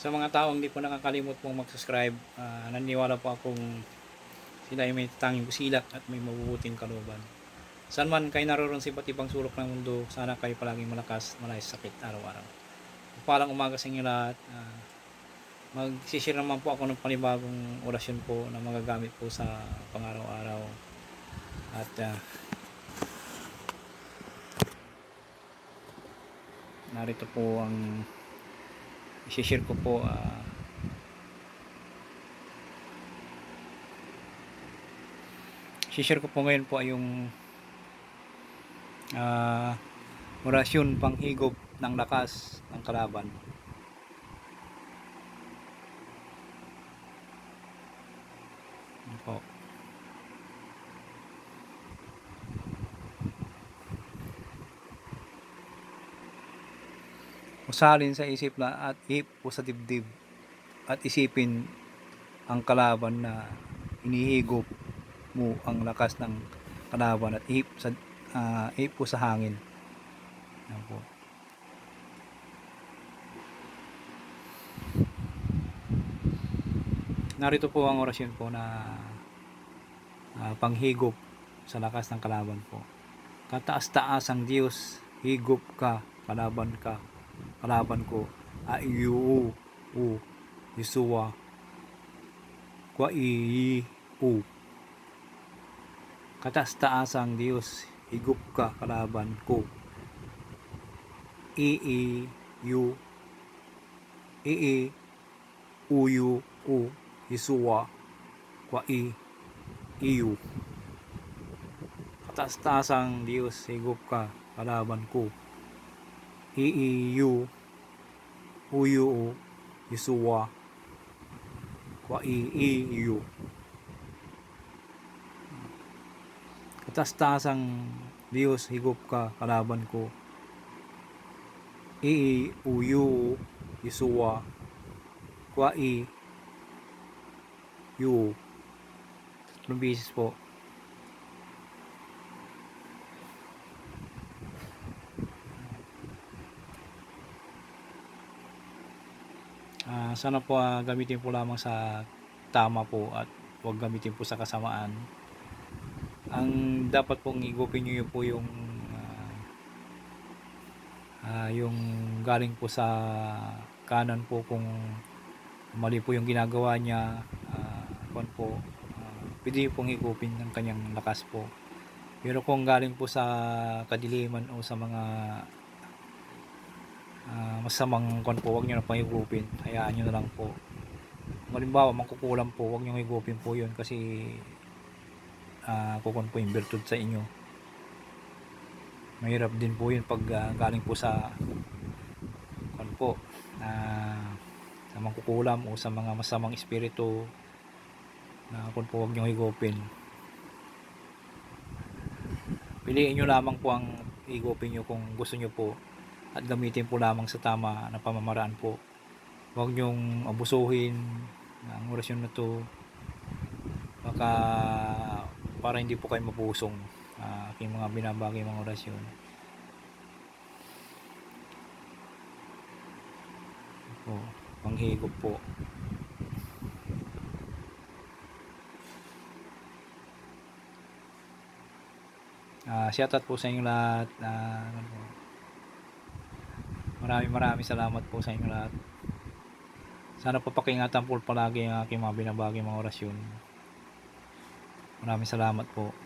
Sa mga taong hindi po nakakalimot pong mag-subscribe, ah, naniniwala po akong sila ay may tanging busilak at may mabubuting kalooban. Saan man kayo naroon sa iba't sulok ng mundo, sana kayo palaging malakas, malayas sa sakit araw-araw. Palang umaga sa inyo lahat. Ah, Mag-share naman po ako ng panibagong orasyon po na magagamit po sa pangaraw-araw. At ah, narito po ang i-share ko po ah, i-share ko po ngayon po ay yung ah, orasyon panghigop ng lakas ng kalaban. Po usalin sa isip na at ihip po sa dibdib. At isipin ang kalaban na inihigop mo ang lakas ng kalaban at ihip sa ah, ihip po sa hangin. Yan po. narito po ang orasyon po na ah, panghigop sa lakas ng kalaban po. Kataas-taas ang Diyos higop ka kalaban ka kalaban ko aiyu u Yesua kwa i u. Katas-taas ang Diyos higop ka kalaban ko. I i yu i i uyu u Yesua kwa i iyu katas-taas ang Diyos higop ka kalaban ko iiyu uyu Yesua kwa iiyu katas-taas ang Diyos higop ka kalaban ko. Iiyu Yesua kwa i yu tatlong beses po Ah, sana po ah, gamitin po lamang sa tama po at huwag gamitin po sa kasamaan. Ang dapat pong igupin nyo po yung ah, ah, yung galing po sa kanan po kung mali po yung ginagawa niya uh, po ah, pwede pong igupin ng kanyang lakas po pero kung galing po sa kadiliman o sa mga ah, masamang kon po, huwag nyo na pang higupin. Hayaan nyo na lang po. Malimbawa, mangkukulam po, huwag nyo higupin po yun kasi uh, kukon po yung virtud sa inyo. Mahirap din po yun pag ah, galing po sa kon po, ah, sa mangkukulam o sa mga masamang espiritu na kon po huwag nyo higupin. Piliin nyo lamang po ang higupin nyo kung gusto nyo po at gamitin po lamang sa tama na pamamaraan po. Huwag niyong abusuhin ang orasyon na to baka para hindi po kayo mapusong uh, aking mga binabagay mga orasyon. Po, panghigop po. Ah, shoutout po sa inyo lahat. Ah, ano po. Maraming maraming salamat po sa inyo lahat. Sana po pakingatan po palagi ang aking mga binabagay mga orasyon. Maraming salamat po.